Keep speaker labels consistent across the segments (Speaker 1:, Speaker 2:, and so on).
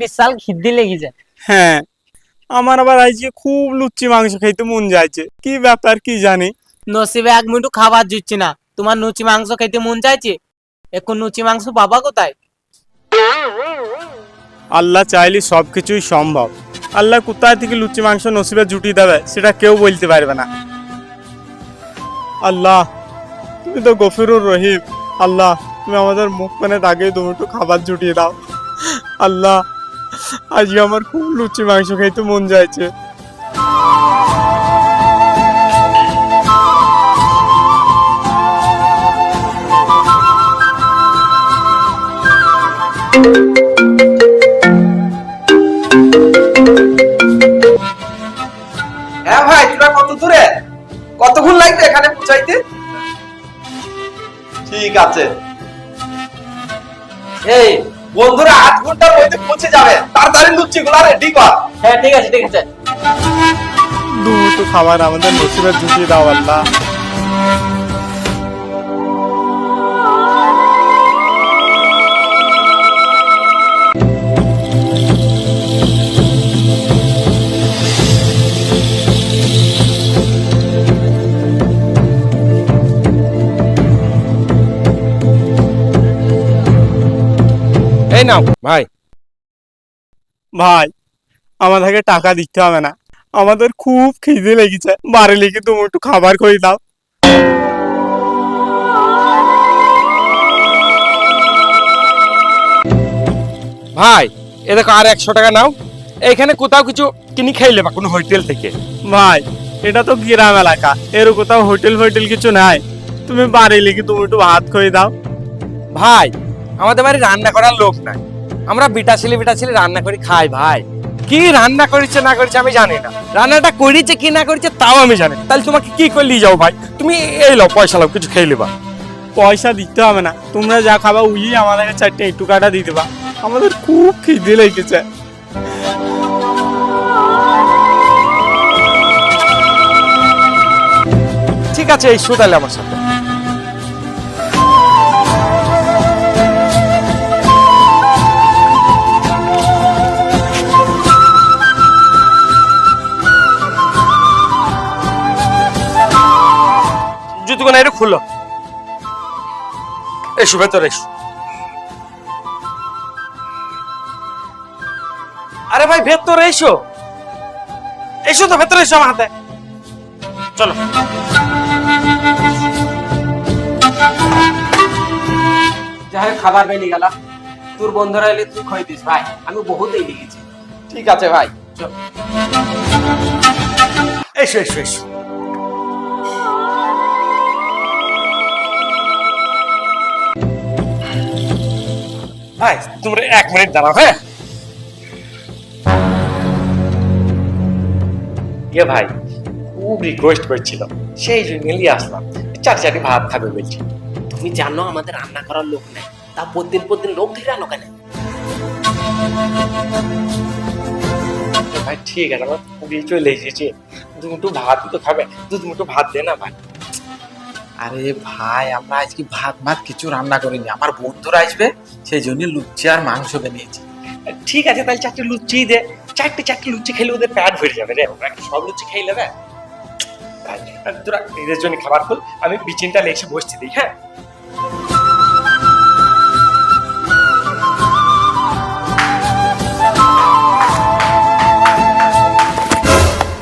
Speaker 1: বিশাল খিদ্দি লেগে যায়।
Speaker 2: হ্যাঁ আমার আবার আজকে খুব লুচি মাংস খাইতে মন কি ব্যাপার কি জানি?
Speaker 1: নসিবে এক মিনিট খাবার জুটছে না। তোমার লুচি মাংস খেতে মন চাইছে এখন লুচি মাংস বাবা কোথায়?
Speaker 2: আল্লাহ চাইলে সব কিছুই সম্ভব। আল্লাহ কোথায় থেকে লুচি মাংস নসিবে জুটি দেবে সেটা কেউ বলতে পারবে না। আল্লাহ তুমি তো গফিরুর রহিম। আল্লাহ তুমি আমাদের মুখ মানে দাগে তুমি একটু খাবার জুটিয়ে দাও। আল্লাহ, আজকে আমার খুব লুচি মাংস খাইতে মন যাইছে।
Speaker 3: হ্যাঁ ভাই কত দূরে? কতক্ষণ লাগবে এখানে ঠিক আছে। এই বন্ধুরা আট ঘণ্টার মধ্যে পৌঁছে যাবে। তাড়াতাড়ি লুচি গুলা রেডি কর।
Speaker 1: হ্যাঁ ঠিক আছে ঠিক আছে।
Speaker 2: দুটো খাবার আমাদের নসিবের জুটিয়ে দাও আল্লাহ।
Speaker 4: এই নাও ভাই।
Speaker 2: ভাই আমাদেরকে টাকা দিতে হবে না। আমাদের খুব খিদে লেগেছে। বাড়ি লেগে তুমি একটু খাবার করে দাও।
Speaker 4: ভাই এ দেখো আর একশো টাকা নাও। এইখানে কোথাও কিছু কিনি খাইলে বা কোনো হোটেল থেকে।
Speaker 2: ভাই এটা তো গ্রাম এলাকা। এর কোথাও হোটেল ফোটেল কিছু নাই। তুমি বাড়ি লেগে তুমি একটু ভাত করে দাও।
Speaker 4: ভাই আমাদের বাড়ি রান্না করার লোক নাই। আমরা বিটা ছেলে বিটা ছেলে রান্না করে খাই ভাই। কি রান্না করেছে না করেছে আমি জানি না। রান্নাটা করেছে কি না করেছে তাও আমি জানি তাহলে তোমাকে কি করে নিয়ে যাও ভাই? তুমি এই লাও পয়সা লাও কিছু খেয়ে নেবা।
Speaker 2: পয়সা দিতে হবে না। তোমরা যা খাবা উই আমাদেরকে চারটে একটু কাটা দিয়ে দেবা। আমাদের খুব খিদে লেগেছে।
Speaker 4: ঠিক আছে এই তাহলে আমার সাথে। এসো ভেতরে এসো। আরে ভাই ভেতরে এসো। এসো তো ভেতরে এসো আমার হাতে। চলো।
Speaker 1: যাই খাবার বেলি গেল। তোর বন্ধুরা এলে তুই খাই দিস ভাই। আমি বহুত এই লিখেছি।
Speaker 3: ঠিক আছে ভাই।
Speaker 4: এসো এসো এসো। ভাই তোমরা এক মিনিট দাঁড়াও হ্যাঁ? ইয়ে ভাই খুব রিকোয়েস্ট করছিল সেই জন্য নিয়ে আসলাম। চার চারটি ভাত খাবে বলছি।
Speaker 1: তুমি জানো আমাদের রান্না করার লোক নেই তা প্রতিদিন প্রতিদিন লোক ধরে আনো কেন?
Speaker 4: ভাই ঠিক আছে আমার পুড়িয়ে চলে এসেছে। দু মুঠো ভাত তো খাবে দু মুঠো ভাত দে না ভাই।
Speaker 3: আরে ভাই আমরা আজকে ভাত ভাত কিছু রান্না করিনি। আমার বন্ধুরা আসবে সেই জন্য লুচি আর মাংস বানিয়েছি।
Speaker 4: ঠিক আছে তাহলে চারটে লুচি দে। চারটে চারটে লুচি খেলে ওদের প্যাট ভরে যাবে রে। ওরা সব লুচি খেয়ে নেবে? তোরা নিজের জন্য খাবার খুল আমি বিচিনটা লেসে বসছি দিই হ্যাঁ?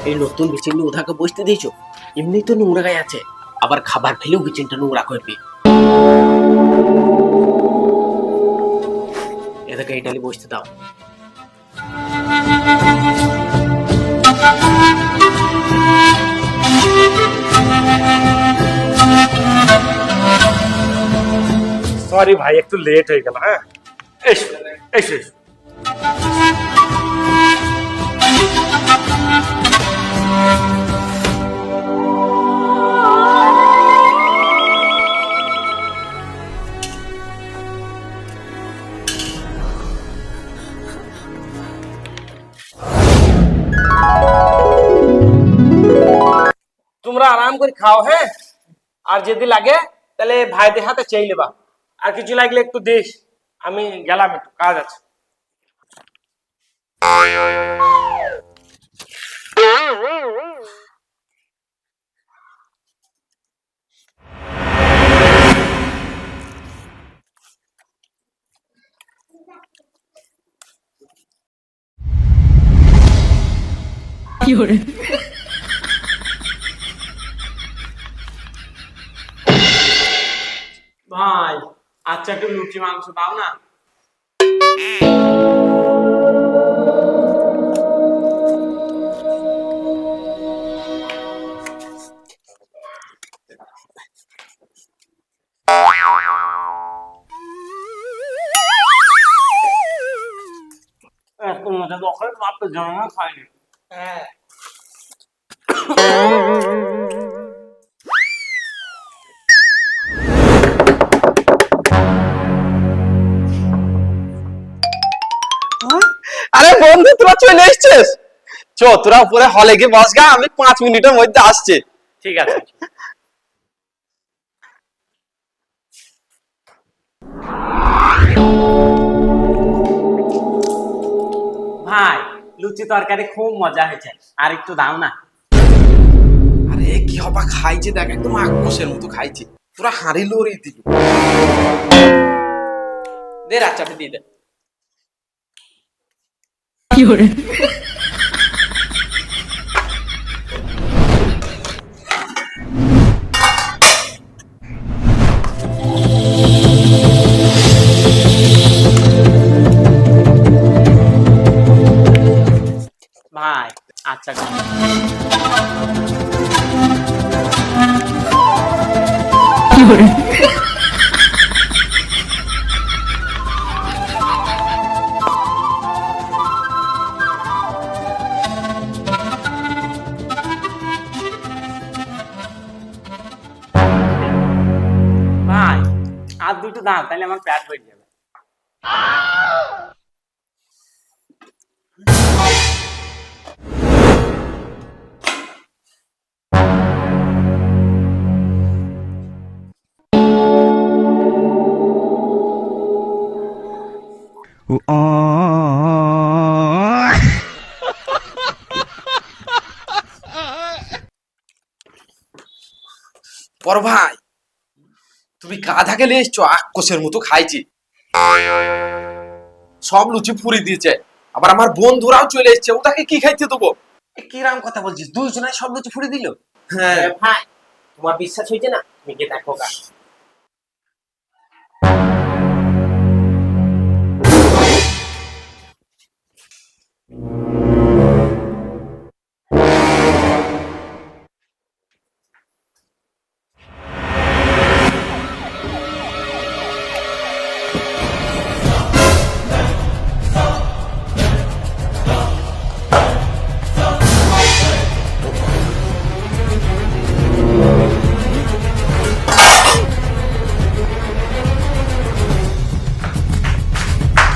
Speaker 1: এই নতুন বিচিন ওধাকে বসতে দিয়েছ? এমনি তো নোংরা গায়ে আছে। আবার খাবার ফেলেও বিচিনটা নোংরা করবে। এদেরকে ইটালি বসতে দাও।
Speaker 4: সরি ভাই, একটু লেট হয়ে গেল হ্যাঁ? এসো এসো এসো। করে খাও হ্যাঁ আর যদি লাগে তাহলে ভাইদের হাতে চেয়ে নেবা আর কিছু লাগলে একটু দিস আমি গেলাম একটু কাজ আছে
Speaker 2: ভাই আচ্ছা একটু লুচি মাংস দাও না। এত মজা তো ওখানে বাপের জন্য খাইনি।
Speaker 4: আরে বন্ধু তোরা চলে এসছিস? চ তোরা উপরে হলে গিয়ে বস গা আমি পাঁচ মিনিটের মধ্যে আসছে।
Speaker 1: ঠিক আছে। ভাই লুচি তরকারি খুব মজা হয়েছে। আর একটু দাও না।
Speaker 3: আরে কি হবা খাইছে দেখ একদম আক্রোশের মতো খাইছে। তোরা হাঁড়ি লড়ি দিল।
Speaker 1: দে রাচ্চাটা দিয়ে দে। ভাই আচ্ছা ভাই দুটো দাও তাহলে আমার পেট ভরে যাবে।
Speaker 3: পর ভাই তুমি গাধা খেলে এসছো আক্রোশের মতো খাইছি। সব লুচি পুরি দিয়েছে। আবার আমার বন্ধুরাও চলে এসছে ওটাকে কি খাইতে দেবো?
Speaker 1: কিরাম কথা বলছিস? দুইজনাই সব লুচি ফুড়ে দিল?
Speaker 3: হ্যাঁ।
Speaker 1: ভাই তোমার বিশ্বাস হয়েছে না? তুমি গিয়ে দেখো গা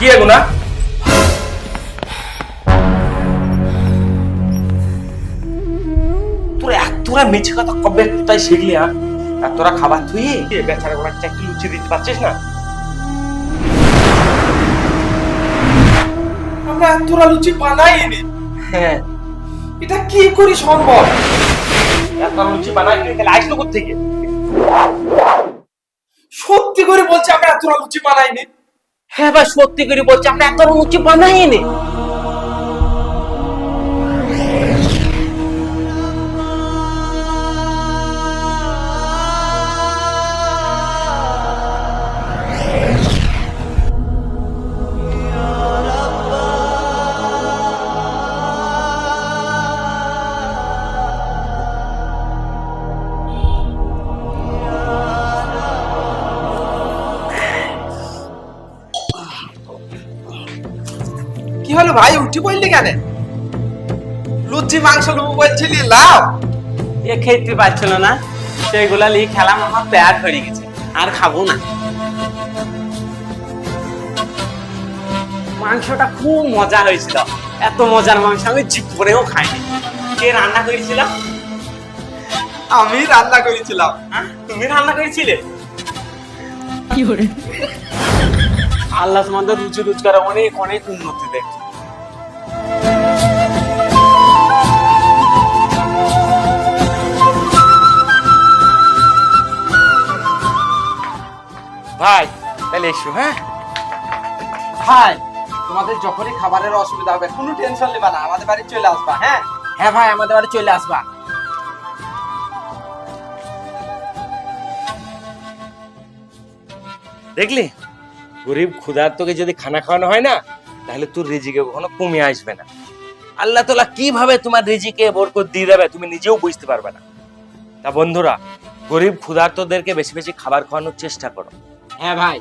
Speaker 4: কি
Speaker 1: তোরা মিছে কথা কবে তাই শিখলি হ্যাঁ? আর তোরা খাবার থুই?
Speaker 4: বেচারা গোড়া চাকরি লুচি দিতে পারছিস না?
Speaker 3: আমরা তোরা লুচি বানাইনি
Speaker 4: হ্যাঁ।
Speaker 3: এটা কি করি সম্ভব?
Speaker 4: এত লুচি বানাই তাহলে আসলো থেকে
Speaker 3: সত্যি করে বলছি আমরা এতটা লুচি বানাইনি
Speaker 1: হ্যাঁ ভাই সত্যি করে বলছি আমরা এত উঁচু বানাই
Speaker 3: কি হলো ভাই উঠি পড়লি কেন? লুচি মাংস নেব বলছিলি লাভ
Speaker 1: এ খেতে পারছিল না। সেইগুলা নিয়ে খেলাম আমার পেট ভরে গেছে। আর খাব না। মাংসটা খুব মজা হয়েছিল। এত মজার মাংস আমি জীবনেও খাইনি। কে রান্না করেছিল?
Speaker 3: আমি রান্না করেছিলাম।
Speaker 1: হ্যাঁ? তুমি রান্না করেছিলে? আল্লাহ তোমাদের রুচি রোজগার অনেক অনেক উন্নতি দেখছে।
Speaker 4: ভাই তাহলে এসো হ্যাঁ?
Speaker 3: ভাই তোমাদের যখনই খাবারের অসুবিধা হবে কোনো টেনশন নেবা না আমাদের বাড়ি চলে আসবা হ্যাঁ?
Speaker 1: হ্যাঁ ভাই আমাদের বাড়ি চলে আসবা।
Speaker 4: দেখলি? গরিব ক্ষুধার্তকে যদি খানা খাওয়ানো হয় না তাহলে তোর রিজিকে কখনো কমে আসবে না। আল্লাহ তালা কীভাবে তোমার রিজিকে বরকত দিয়ে দেবে তুমি নিজেও বুঝতে পারবে না। তা বন্ধুরা গরিব ক্ষুধার্তদেরকে বেশি বেশি খাবার খাওয়ানোর চেষ্টা করো।
Speaker 1: হ্যাঁ ভাই।